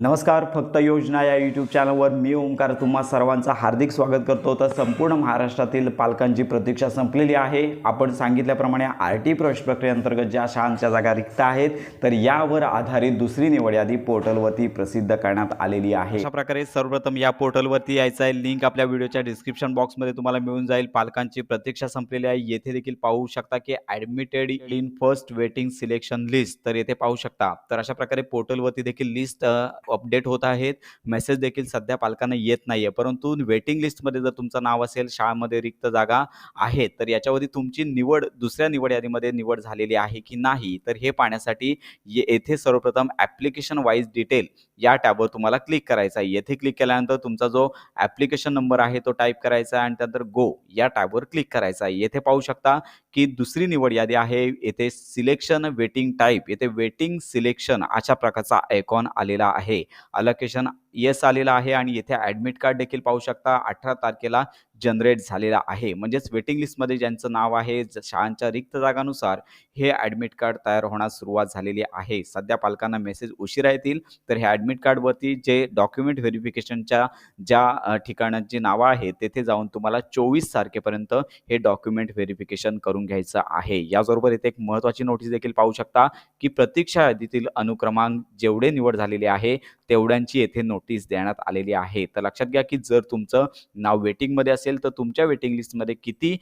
नमस्कार फक्त योजना या यूट्यूब चॅनलवर मी ओंकार तुम्हा सर्वांचं हार्दिक स्वागत करतो. तर संपूर्ण महाराष्ट्रातील पालकांची प्रतीक्षा संपलेली आहे. आपण सांगितल्याप्रमाणे आर टी प्रवेश प्रक्रियेअंतर्गत ज्या शाळांच्या जागा रिक्त आहेत तर यावर आधारित दुसरी निवड यादी पोर्टलवरती प्रसिद्ध करण्यात आलेली आहे. अशा प्रकारे सर्वप्रथम या पोर्टलवरती यायचं आहे. लिंक आपल्या व्हिडिओच्या डिस्क्रिप्शन बॉक्समध्ये तुम्हाला मिळून जाईल. पालकांची प्रतीक्षा संपलेली आहे. येथे देखील पाहू शकता की admitted in first waiting selection list तर येथे पाहू शकता. तर अशा प्रकारे पोर्टलवरती देखील लिस्ट अपडेट होत आहेत. मेसेज देखील सध्या पालकांना येत नाही आहे परंतु वेटिंग लिस्टमध्ये जर तुमचं नाव असेल शाळेमध्ये रिक्त जागा आहेत तर याच्यावरती तुमची निवड दुसऱ्या निवड यादीमध्ये निवड झालेली आहे की नाही? तर हे पाहण्यासाठी ये- येथे सर्वप्रथम ॲप्लिकेशन वाईज डिटेल या टॅबवर तुम्हाला क्लिक करायचा आहे. येथे क्लिक केल्यानंतर तुमचा जो ॲप्लिकेशन नंबर आहे तो टाईप करायचा आहे आणि त्यानंतर गो या टॅबवर क्लिक करायचा आहे. येथे पाहू शकता की दुसरी निवड यादी आहे. येथे सिलेक्शन वेटिंग टाईप येथे वेटिंग सिलेक्शन अशा प्रकारचा आयकॉन आलेला आहे. अलोकेशन येस आलेला आहे आणि येथे ॲडमिट कार्ड देखील पाहू शकता. अठरा तारखेला जनरेट झालेला आहे. म्हणजेच वेटिंग लिस्टमध्ये ज्यांचं नाव आहे ज- शाळांच्या रिक्त जागानुसार हे ॲडमिट कार्ड तयार होण्यास सुरुवात झालेली आहे. सध्या पालकांना मेसेज उशिरा येतील तर हे ॲडमिट कार्डवरती जे डॉक्युमेंट व्हेरिफिकेशनच्या ज्या ठिकाणांची नावं आहेत तेथे जाऊन तुम्हाला चोवीस तारखेपर्यंत हे डॉक्युमेंट व्हेरिफिकेशन करून घ्यायचं आहे. याचबरोबर इथे एक महत्त्वाची नोटीस देखील पाहू शकता की प्रतीक्षा यादीतील अनुक्रमांक जेवढे निवड झालेले आहे तेवढ्यांची येथे नोटीस देण्यात आलेली आहे. तर लक्षात घ्या की जर तुमचं नाव वेटिंगमध्ये असेल असेल तर तुमच्या वेटिंग लिस्टमध्ये किती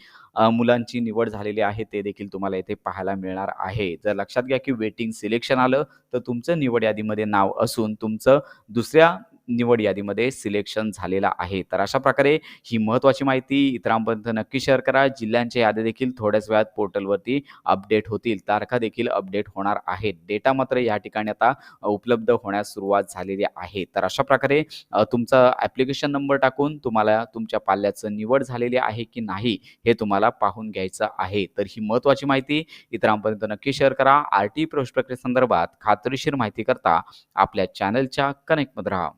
मुलांची निवड झालेली आहे ते देखील तुम्हाला येथे पाहायला मिळणार आहे. जर लक्षात घ्या की वेटिंग सिलेक्शन आलं तर तुमचं निवड यादीमध्ये नाव असून तुमचं दुसऱ्या निवड यादीमध्ये सिलेक्शन झालेलं आहे. तर अशा प्रकारे ही महत्त्वाची माहिती इतरांपर्यंत नक्की शेअर करा. जिल्ह्यांच्या याद्या देखील थोड्याच वेळात पोर्टलवरती अपडेट होतील. तारखा देखील अपडेट होणार आहेत. डेटा मात्र या ठिकाणी आता उपलब्ध होण्यास सुरुवात झालेली आहे. तर अशा प्रकारे तुमचा ॲप्लिकेशन नंबर टाकून तुम्हाला तुमच्या पाल्याचं निवड झालेली आहे की नाही हे तुम्हाला पाहून घ्यायचं आहे. तर ही महत्त्वाची माहिती इतरांपर्यंत नक्की शेअर करा. आर टी प्रवेश प्रक्रियेसंदर्भात खात्रीशीर माहिती करता आपल्या चॅनलच्या कनेक्टमध्ये राहा.